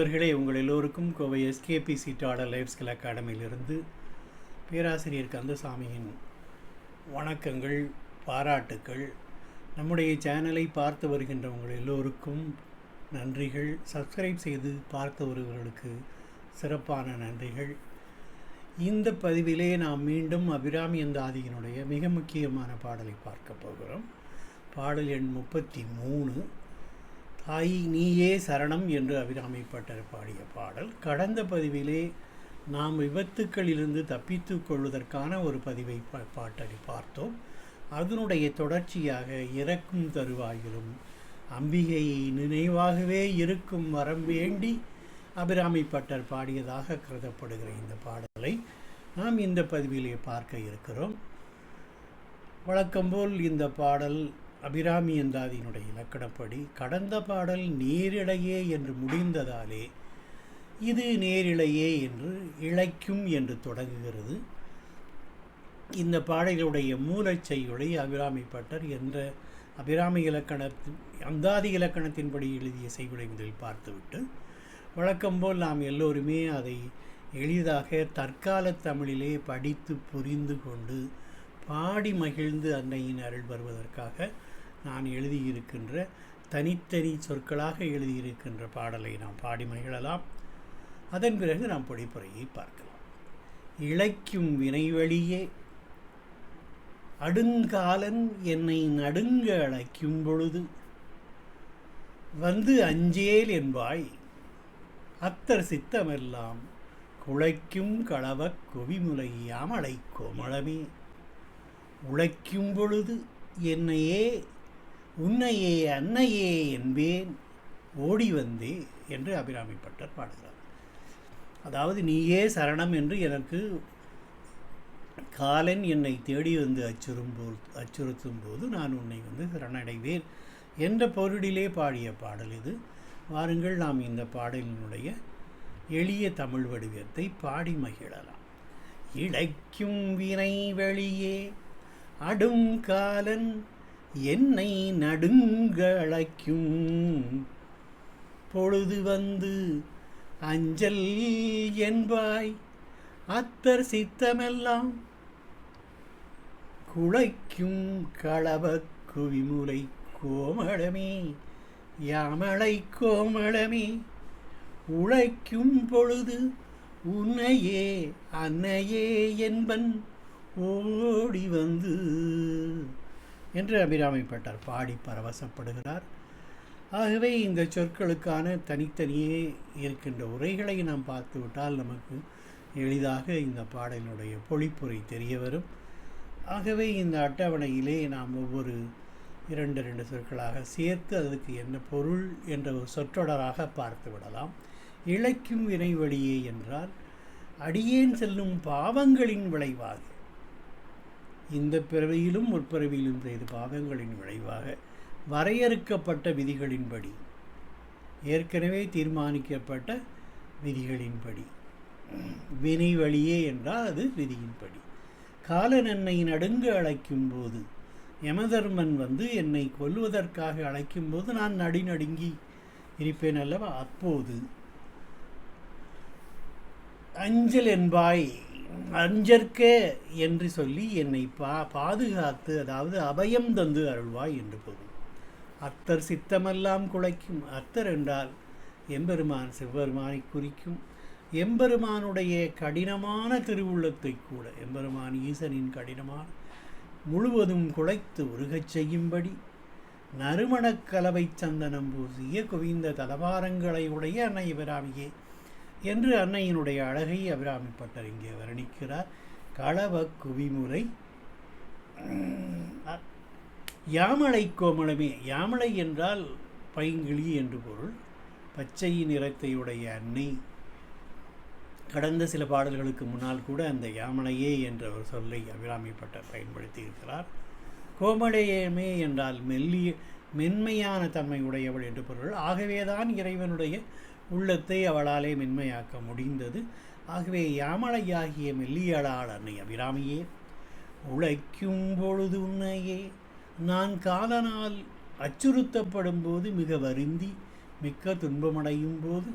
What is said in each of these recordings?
நண்பர்களே உங்கள் எல்லோருக்கும் கோவை எஸ்கேபி சீட்டாடர் லைஃப் ஸ்கில் அகாடமியிலிருந்து பேராசிரியர் கந்தசாமியின் வணக்கங்கள் பாராட்டுக்கள். நம்முடைய சேனலை பார்த்து வருகின்ற உங்கள் எல்லோருக்கும் நன்றிகள். சப்ஸ்கிரைப் செய்து பார்த்து வருபவர்களுக்கு சிறப்பான நன்றிகள். இந்த பதிவிலே நாம் மீண்டும் அபிராமி அந்தாதியினுடைய மிக முக்கியமான பாடலை பார்க்க போகிறோம். பாடல் எண் முப்பத்தி மூணு. தாய் நீயே சரணம் என்று அபிராமி பட்டர் பாடிய பாடல். கடந்த பதிவிலே நாம் விபத்துக்களிலிருந்து தப்பித்து கொள்வதற்கான ஒரு பதிவை பா- பாட்டடி பார்த்தோம். அதனுடைய தொடர்ச்சியாக இறக்கும் தருவாயிலும் அம்பிகையை நினைவாகவே இருக்கும் வரம் வேண்டி அபிராமி பட்டர் பாடியதாக கருதப்படுகிற இந்த பாடலை நாம் இந்த பதிவிலே பார்க்க இருக்கிறோம். வழக்கம்போல் இந்த பாடல் அபிராமி எந்தாதியினுடைய இலக்கணப்படி கடந்த பாடல் நேரிழையே என்று முடிந்ததாலே இது நேரிழையே என்று இழைக்கும் என்று தொடங்குகிறது. இந்த பாடலுடைய மூலச் செய்யுளை அபிராமி பட்டர் என்ற அபிராமி இலக்கணத்தின் அந்தாதி இலக்கணத்தின்படி எழுதிய செய்யுளை முதலில் பார்த்துவிட்டு வழக்கம்போல் நாம் எல்லோருமே அதை எளிதாக தற்கால தமிழிலே படித்து புரிந்து கொண்டு பாடி மகிழ்ந்து அன்னையின் அருள் வருவதற்காக நான் எழுதியிருக்கின்ற தனித்தனி சொற்களாக எழுதியிருக்கின்ற பாடலை நாம் பாடி மகிழலாம். அதன் பிறகு நாம் பொழிப்புரையை பார்க்கலாம். இழைக்கும் வினைவழியே அடுங்காலன் என்னை நடுங்க அழைக்கும் பொழுது வந்து அஞ்சேல் என்பாய் அத்தர் சித்தமெல்லாம் குழைக்கும் களவக் கொவிமுலையாம் அழைக்கோமளமே கோமளமே உழைக்கும் பொழுது என்னையே உன்னையே அன்னையே என்பேன் ஓடி வந்தே என்று அபிராமி பட்டர் பாடுகிறார். அதாவது நீயே சரணம் என்று எனக்கு காலன் என்னை தேடி வந்து அச்சுறும் போல் அச்சுறுத்தும் போது நான் உன்னை வந்து சரணடைவேன் என்ற பொருளிலே பாடிய பாடல் இது. வாருங்கள் நாம் இந்த பாடலினுடைய எளிய தமிழ் வடிவத்தை பாடி மகிழலாம். இழைக்கும் வினை வெளியே அடுங்காலன் என்னை நடுங்கழைக்கும். பொழுது வந்து அஞ்சல் என்பாய் அத்தர் சித்தமெல்லாம் குழைக்கும் களப குவிமுலை கோமளமே யாமலை கோமளமே. உழைக்கும் பொழுது உன்னையே அன்னையே என்பன் ஓடி வந்து என்று அபிராமிப்பட்டார் பாடி பரவசப்படுகிறார். ஆகவே இந்த சொற்களுக்கான தனித்தனியே இருக்கின்ற உரைகளை நாம் பார்த்துவிட்டால் நமக்கு எளிதாக இந்த பாடலினுடைய பொழிப்புரை தெரிய வரும். ஆகவே இந்த அட்டவணையிலே நாம் ஒவ்வொரு இரண்டு ரெண்டு சொற்களாக சேர்த்து அதுக்கு என்ன பொருள் என்ற ஒரு சொற்றொடராக பார்த்து விடலாம். இழைக்கும் வினைவழியே என்றால் அடியேன் செல்லும் பாவங்களின் விளைவாக இந்த பிறவியிலும் முற்பிறவியிலும் செய்த பாவங்களின் விளைவாக வரையறுக்கப்பட்ட விதிகளின்படி ஏற்கனவே தீர்மானிக்கப்பட்ட விதிகளின்படி. வினை வழியே என்றால் அது விதியின்படி. காலன் என்னை நடுங்க அழைக்கும் போது யமதர்மன் வந்து என்னை கொல்வதற்காக அழைக்கும் போது நான் நடி நடுங்கி இருப்பேன் அல்லவா? அப்போது அஞ்சல் என்பாய் அஞ்சற்கே என்று சொல்லி என்னை பா பாதுகாத்து அதாவது அபயம் தந்து அருள்வாய் என்று பொருள். அத்தர் சித்தமெல்லாம் குலைக்கும் அத்தர் என்றால் எம்பெருமான் சிவபெருமானை குறிக்கும். எம்பெருமானுடைய கடினமான திருவுள்ளத்தை கூட எம்பெருமான் ஈசனின் கடினமான முழுவதும் குலைத்து உருகச் செய்யும்படி நறுமணக் கலவை சந்தனம் பூசிய குவிந்த தலவாரங்களை உடைய அன்னை அபிராமியே என்று அன்னையினுடைய அழகை அபிராமி பட்டர் இங்கே வர்ணிக்கிறார். களவ குவிமுறை யாமலை கோமளமே. யாமலை என்றால் பைங்கிளி என்று பொருள். பச்சை நிறத்தையுடைய அன்னை. கடந்த சில பாடல்களுக்கு முன்னால் கூட அந்த யாமலையே என்ற ஒரு சொல்லை அபிராமி பட்டர் பயன்படுத்தி இருக்கிறார் கோமளையமே என்றால் மெல்லிய மென்மையான தன்மை உடையவள் என்று பொருள். ஆகவேதான் இறைவனுடைய உள்ளத்தை அவளாலே மென்மையாக்க முடிந்தது. ஆகவே யாமலையாகிய மெல்லியலாள் அன்னை அபிராமியே உழைக்கும் பொழுது உன்னையே நான் காலனால் அச்சுறுத்தப்படும் போது மிக வருந்தி மிக்க துன்பமடையும் போது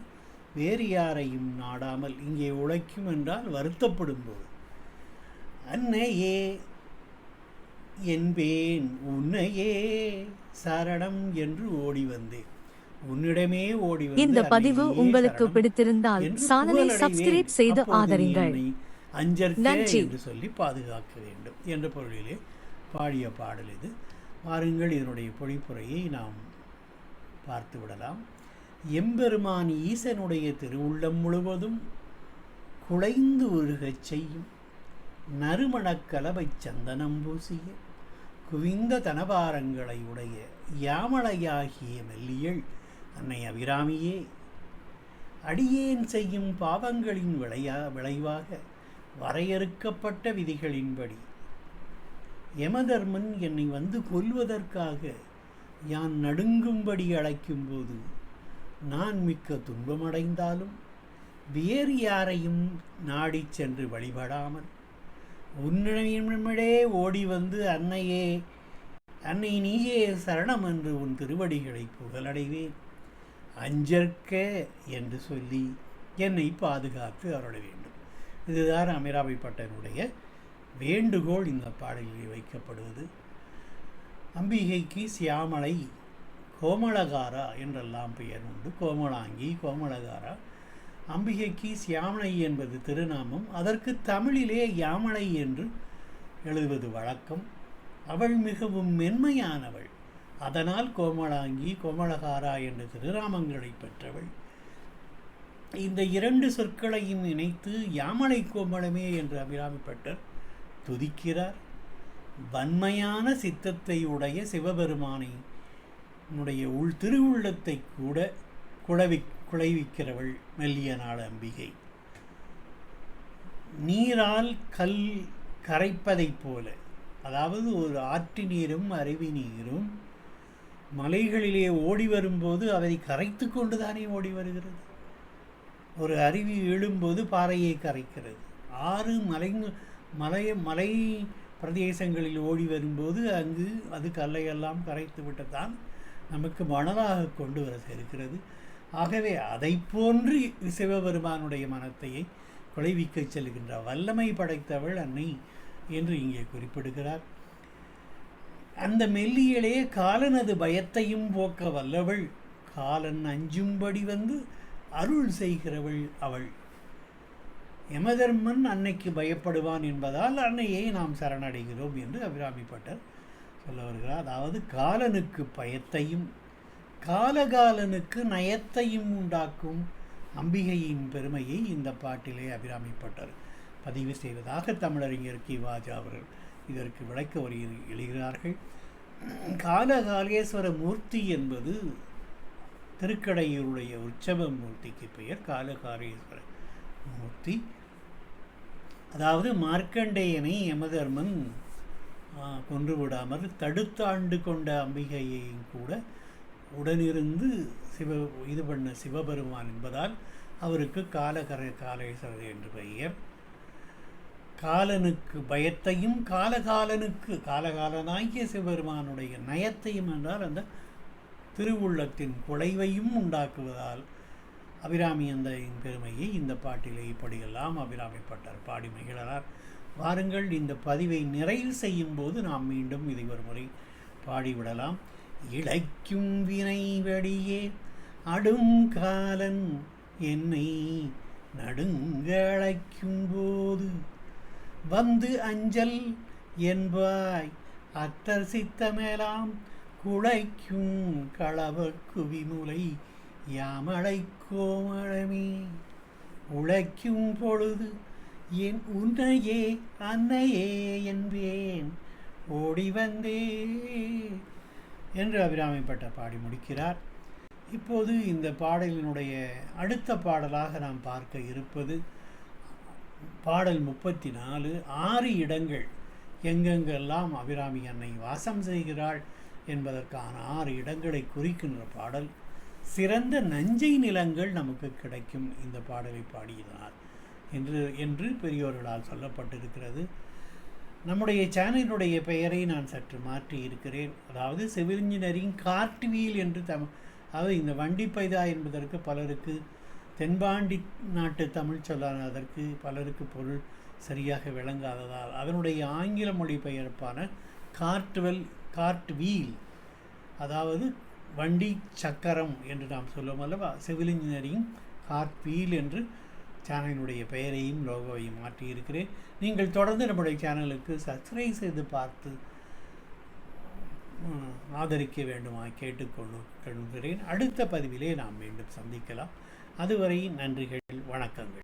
வேறு யாரையும் நாடாமல் இங்கே உழைக்கும் என்றால் வருத்தப்படும் போது. அன்னையே என்பேன் உன்னையே சரணம் என்று ஓடி வந்தேன். இந்த பதிவு உங்களுக்கு பிடித்திருந்தால் சாதனை. சப்ஸ்கிரைப் செய்து ஆதரிங்கள் அஞ்சற்கே. என்று சொல்லி பாதுகாக்க வேண்டும் என்ற பொருளிலே பாடிய பாடல் இது வாருங்கள் இதனுடைய பொழிப்புரையை நாம் பார்த்து விடலாம் எம்பெருமான் ஈசனுடைய திருவுள்ளம் முழுவதும் குலைந்து உருகச் செய்யும் நறுமணக் கலவைச் சந்தனம் பூசிய குவிந்த தனபாரங்களை உடைய யாமளையாகிய மெல்லியள் அன்னை அபிராமியே அடியேன் செய்யும் பாவங்களின் விளையா விளைவாக வரையறுக்கப்பட்ட விதிகளின்படி யமதர்மன் என்னை வந்து கொல்வதற்காக யான் நடுங்கும்படி அழைக்கும்போது நான் மிக்க துன்பமடைந்தாலும் வேறு யாரையும் நாடி சென்று வழிபடாமல் உன்னிடமிடே ஓடி வந்து அன்னையே அன்னை நீயே சரணம் என்று உன் திருவடிகளை புகழடைவேன். அஞ்சற்க என்று சொல்லி என்னை பாதுகாத்து அருள வேண்டும். இதுதான் அமிராபை பட்டனுடைய வேண்டுகோள். இந்த பாடலில் வைக்கப்படுவது அம்பிகைக்கு சியாமலை கோமளகாரா என்றெல்லாம் பெயர் உண்டு. கோமளாங்கி கோமளகாரா. அம்பிகைக்கு சியாமலை என்பது திருநாமம். அதற்கு தமிழிலே யாமலை என்று எழுதுவது வழக்கம். அவள் மிகவும் மென்மையானவள். அதனால் கோமளாங்கி கோமளகாரா என்ற திருநாமங்களை பெற்றவள். இந்த இரண்டு சொற்களையும் இணைத்து யாமலை கோமளமே என்று அபிராமிப்பட்டர் துதிக்கிறார். வன்மையான சித்தத்தை உடைய சிவபெருமானை உள் திருவுள்ளத்தை கூட குழவி குழைவிக்கிறவள் மெல்லிய நாள் அம்பிகை. நீரால் கல் கரைப்பதைப் போல அதாவது ஒரு ஆற்று நீரும் அருவி நீரும் மலைகளிலே ஓடி வரும்போது அதை கரைத்து கொண்டு தானே ஓடி வருகிறது? ஒரு அருவி எழும்போது பாறையை கரைக்கிறது. ஆறு மலை மலை மலை பிரதேசங்களில் ஓடி வரும்போது அங்கு அது கல்லையெல்லாம் கரைத்து விட்டுத்தான் நமக்கு மணலாக கொண்டு வர இருக்கிறது ஆகவே அதை போன்று சிவபெருமானுடைய மனத்தையை குலைவிக்கச் செல்கின்ற வல்லமை படைத்தவள் அன்னை என்று இங்கே குறிப்பிடுகிறார். அந்த மெல்லியலே காலனது பயத்தையும் போக்க வல்லவள். காலன் அஞ்சும்படி வந்து அருள் செய்கிறவள் அவள். யமதர்மன் அன்னைக்கு பயப்படுவான் என்பதால் அன்னையை நாம் சரணடைகிறோம் என்று அபிராமிப்பட்டர் சொல்ல வருகிறார் அதாவது காலனுக்கு பயத்தையும் காலகாலனுக்கு நயத்தையும் உண்டாக்கும் அம்பிகையின் பெருமையை இந்த பாட்டிலே அபிராமிப்பட்டர் பதிவு செய்வதாக தமிழறிஞர் கி. வாஜா அவர்கள் இதற்கு விளக்க வரி எழுகிறார்கள். காலகாலேஸ்வர மூர்த்தி என்பது திருக்கடையூருடைய உற்சவ மூர்த்திக்கு பெயர். காலகாலேஸ்வர மூர்த்தி. அதாவது மார்க்கண்டேயனை யமதர்மன் கொன்று விடாமல் தடுத்தாண்டு கொண்ட அம்பிகையையும் கூட உடனிருந்து சிவ இது பண்ண சிவபெருமான் என்பதால் அவருக்கு காலகர காலேஸ்வரர் என்று பெயர். காலனுக்கு பயத்தையும் காலகாலனுக்கு காலகாலனாகிய சிவபெருமானுடைய நயத்தையும் என்றால் அந்த திருவுள்ளத்தின் குலைவையும் உண்டாக்குவதால் அபிராமி அந்த பெருமையை இந்த பாட்டிலே இப்படியெல்லாம் அபிராமிப்பட்டார் பாடி மகிழலார் வாருங்கள் இந்த பதிவை நிறைவு செய்யும் போது நாம் மீண்டும் இதை ஒரு முறை பாடிவிடலாம். இழைக்கும் வினை வழியே அடும் காலன் என்னை நடுங்கழைக்கும் போது வந்து அஞ்சல் என்பாய். அத்தர் சித்தமேலாம் குழைக்கும் களவ குவிமுலை யாமழை கோமளமே உழைக்கும் பொழுது என் உன்னையே அன்னையே என்பேன். ஓடி வந்தே என்று அபிராமிப்பட்ட பாடி முடிக்கிறார். இப்போது இந்த பாடலினுடைய அடுத்த பாடலாக நாம் பார்க்க இருப்பது பாடல் முப்பத்தி நாலு ஆறு இடங்கள் எங்கெங்கெல்லாம் அபிராமி அன்னை வாசம் செய்கிறாள் என்பதற்கான ஆறு இடங்களை குறிக்கின்ற பாடல். சிறந்த நஞ்சை நிலங்கள் நமக்கு கிடைக்கும் இந்த பாடலை பாடியினார் என்று என்று பெரியோர்களால் சொல்லப்பட்டிருக்கிறது. நம்முடைய சேனலினுடைய பெயரை நான் சற்று மாற்றி இருக்கிறேன். அதாவது சிவில் இன்ஜினியரிங் கார்ட்வீல் என்று தம் அதாவது இந்த வண்டி பைதா என்பதற்கு பலருக்கு தென்பாண்டி நாட்டு தமிழ் சொல்லான அதற்கு பலருக்கு பொருள் சரியாக விளங்காததால் அதனுடைய ஆங்கில மொழி பெயர்ப்பான கார்ட்வெல் கார்ட் வீல் அதாவது வண்டி சக்கரம் என்று நாம் சொல்லுவோம் அல்லவா? சிவில் இன்ஜினியரிங் கார்ட் வீல் என்று சேனலினுடைய பெயரையும் லோகோவையும் மாற்றியிருக்கிறேன். நீங்கள் தொடர்ந்து நம்முடைய சேனலுக்கு சப்ஸ்கிரைப் செய்து பார்த்து ஆதரிக்க வேண்டுமா கேட்டுக்கொண்டு கொள்கிறேன். அடுத்த பதிவிலே நாம் மீண்டும் சந்திக்கலாம். அதுவரை நன்றிகள் வணக்கங்கள்.